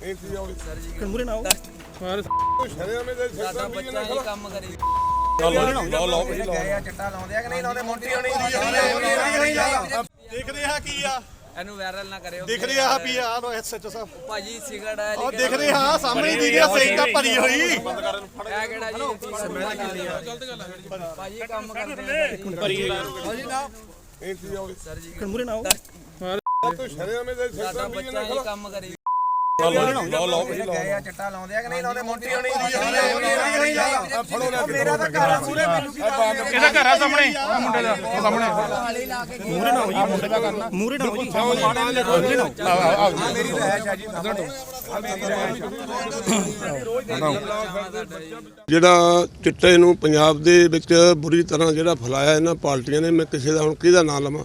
ਕਨਮੂਰੇ ਨਾ ਆਓ। ਸਾਡਾ ਬੱਚਾ ਹੀ ਕੰਮ ਕਰੀ। ਦੇਖਦੇ ਆ। ਕੀ ਆ। ਇਹਨੂੰ ਵਾਇਰਲ ਨਾ ਕਰਿਓ। ਦੇਖਦੇ ਆ ਵੀ ਆ। ਲੋ ਐਸਐਚਓ ਸਾਹਿਬ ਭਾਜੀ ਸਿਗਰਟ ਹੈ ਉਹ ਦੇਖਦੇ ਹਾਂ ਸਾਹਮਣੇ ਹੀ ਦੀਦੀ ਆ ਸਹੀ ਤਾਂ ਭਰੀ ਹੋਈ। ਇਹ ਕਿਹੜਾ ਜੀ? ਸਮੈਲ ਕਿੰਨੀ ਆ। ਭਾਜੀ ਕੰਮ ਕਰਦੇ ਆ। ਸਰ ਜੀ ਕਨਮੂਰੇ ਨਾ ਆਓ। ਸਾਡਾ ਬੱਚਾ ਹੀ ਕੰਮ ਕਰੀ। ਇਹਦਾ ਘਰ ਆ ਸਾਹਮਣੇ ਉਹ ਮੁੰਡੇ ਦਾ ਉਹ ਸਾਹਮਣੇ। ਮੂਰੇ ਨਾ ਆਓ ਜੀ ਮੁੰਡੇ ਦਾ ਕਰਨਾ ਮੂਰੇ ਨਾ ਆਓ ਜੀ। ਮੂਰੇ ਨਾ ਆਓ ਜਿਹੜਾ ਚਿੱਟੇ ਨੂੰ ਪੰਜਾਬ ਦੇ ਵਿੱਚ ਬੁਰੀ ਤਰ੍ਹਾਂ ਜਿਹੜਾ ਫੈਲਾਇਆ ਇਹਨਾਂ ਪਾਰਟੀਆਂ ਨੇ ਮੈਂ ਕਿਸੇ ਦਾ ਹੁਣ ਕਿਹਦਾ ਨਾਂ ਲਵਾਂ?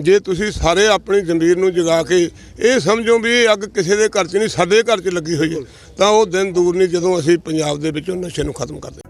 ਜੇ ਤੁਸੀਂ ਸਾਰੇ ਆਪਣੀ ਜ਼ਮੀਰ ਨੂੰ ਜਗਾ ਕੇ ਇਹ ਸਮਝੋ ਵੀ ਇਹ ਅੱਗ ਕਿਸੇ ਦੇ ਘਰ 'ਚ ਨਹੀਂ, ਸਾਡੇ ਘਰ 'ਚ ਲੱਗੀ ਹੋਈ ਹੈ, ਤਾਂ ਉਹ ਦਿਨ ਦੂਰ ਨਹੀਂ ਜਦੋਂ ਅਸੀਂ ਪੰਜਾਬ ਦੇ ਵਿੱਚੋਂ ਨਸ਼ੇ ਨੂੰ ਖਤਮ ਕਰਦੇ।